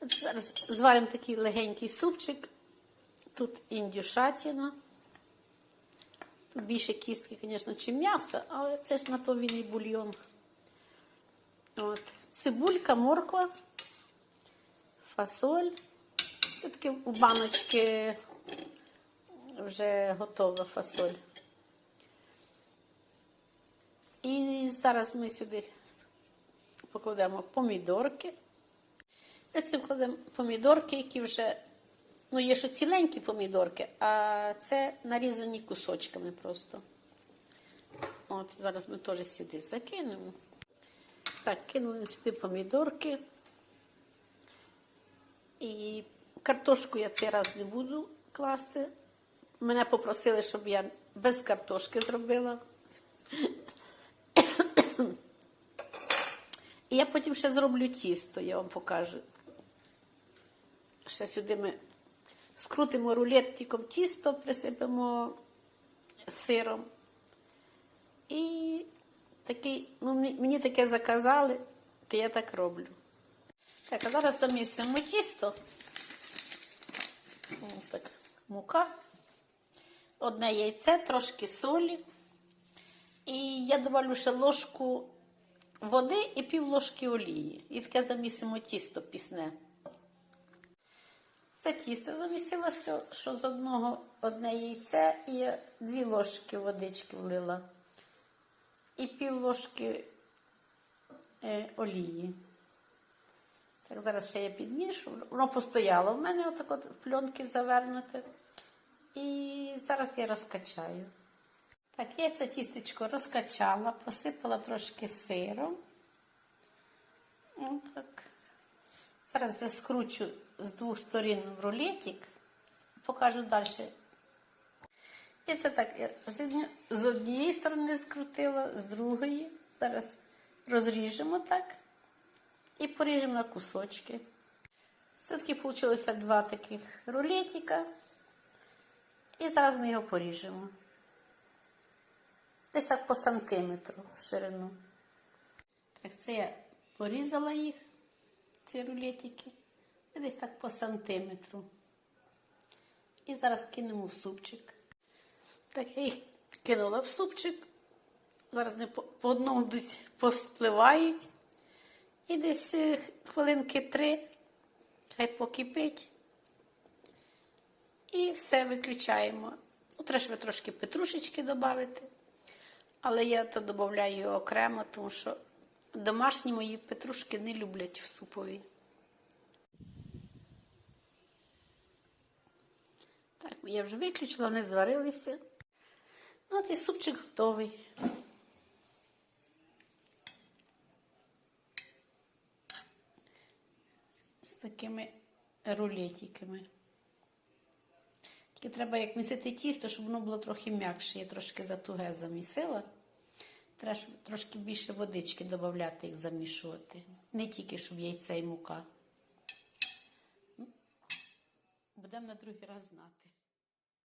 Зараз зваримо такий легенький супчик. Тут індюшатина. Тут більше кістки, звісно, чи м'яса, але це ж на то він і бульйон. От. Цибулька, морква, фасоль. Це таке у баночки вже готова фасоль. І зараз ми сюди покладемо помідорки. І це вкладемо помідорки, які вже, ну, є що ціленькі помідорки, а це нарізані кусочками просто. От, зараз ми теж сюди закинемо. Так, кинули сюди помідорки. І картошку я цей раз не буду класти. Мене попросили, щоб я без картошки зробила. І я потім ще зроблю тісто, я вам покажу. Ще сюди ми скрутимо рулетиком тісто, присипемо сиром. І такий, ну, мені- таке заказали, то я так роблю. Так, а зараз замісимо тісто. Так, мука, одне яйце, трошки солі. І я добавлю ще ложку води і пів ложки олії. І таке замісимо тісто пісне. Це тісто замістилося, що з одного одне яйце і дві ложки водички влила. І пів ложки е, олії. Так, зараз ще я підмішу. Воно постояло в мене отак от в пленки завернуте. І зараз я розкачаю. Так, я це тістечко розкачала, посипала трошки сиром. Отак. Зараз я скручу з двох сторін в рулетик. Покажу далі. І це так, я з однієї сторони скрутила, з другої. Зараз розріжемо так і поріжемо на кусочки. Це таки вийшло два таких рулетика. І зараз ми його поріжемо. Десь так по сантиметру в ширину. Так, це я порізала їх, ці рулетики. Десь так по сантиметру. І зараз кинемо в супчик. Так, я їх кинула в супчик. Зараз вони по, по одному йдуть, поспливають. І десь е, хвилинки три, хай покипить. І все виключаємо. Ну, треба трошки петрушечки додати. Але я то додаю окремо, тому що домашні мої петрушки не люблять в супові. Так, я вже виключила, вони зварилися. Ну, От і супчик готовий. З такими рулетиками. Тільки треба як місити тісто, щоб воно було трохи м'якше. Я трошки затуге замісила. Треба трошки більше водички додати, як замішувати. Не тільки, щоб яйце і мука. Будемо на другий раз знати.